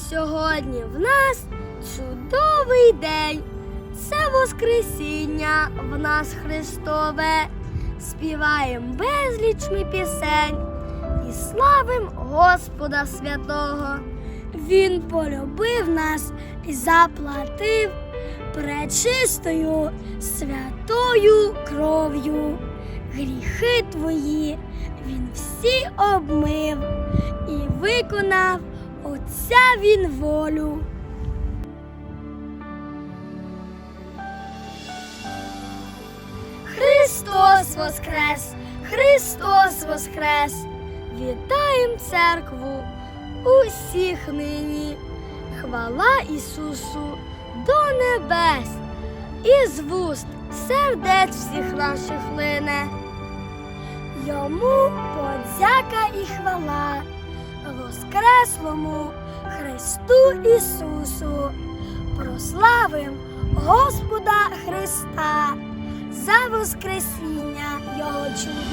Сьогодні в нас чудовий день. Це Воскресіння в нас Христове. Співаєм безліч ми пісень і славим Господа святого. Він полюбив нас і заплатив пречистою святою кров'ю. Гріхи твої він всі обмив і виконав Отця він волю. Христос Воскрес! Христос Воскрес! Вітаєм церкву усіх нині. Хвала Ісусу до небес, і з вуст сердець всіх наших лине. Йому подяка і хвала, Воскреслому Христу Ісусу, прославим Господа Христа за Воскресіння Його чудне.